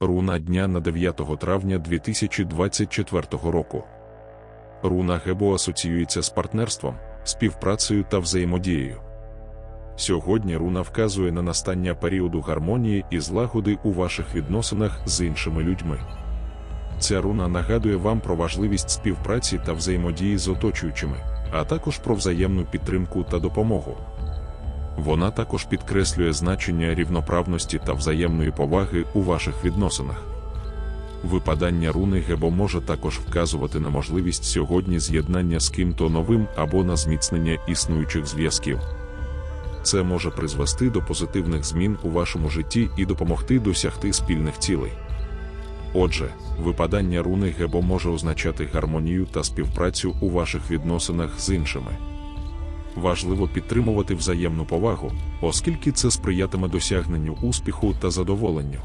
Руна дня на 9 травня 2024 року. Руна Гебо асоціюється з партнерством, співпрацею та взаємодією. Сьогодні руна вказує на настання періоду гармонії і злагоди у ваших відносинах з іншими людьми. Ця руна нагадує вам про важливість співпраці та взаємодії з оточуючими, а також про взаємну підтримку та допомогу. Вона також підкреслює значення рівноправності та взаємної поваги у ваших відносинах. Випадання руни Гебо може також вказувати на можливість сьогодні з'єднання з ким-то новим або на зміцнення існуючих зв'язків. Це може призвести до позитивних змін у вашому житті і допомогти досягти спільних цілей. Отже, випадання руни Гебо може означати гармонію та співпрацю у ваших відносинах з іншими. Важливо підтримувати взаємну повагу, оскільки це сприятиме досягненню успіху та задоволенню.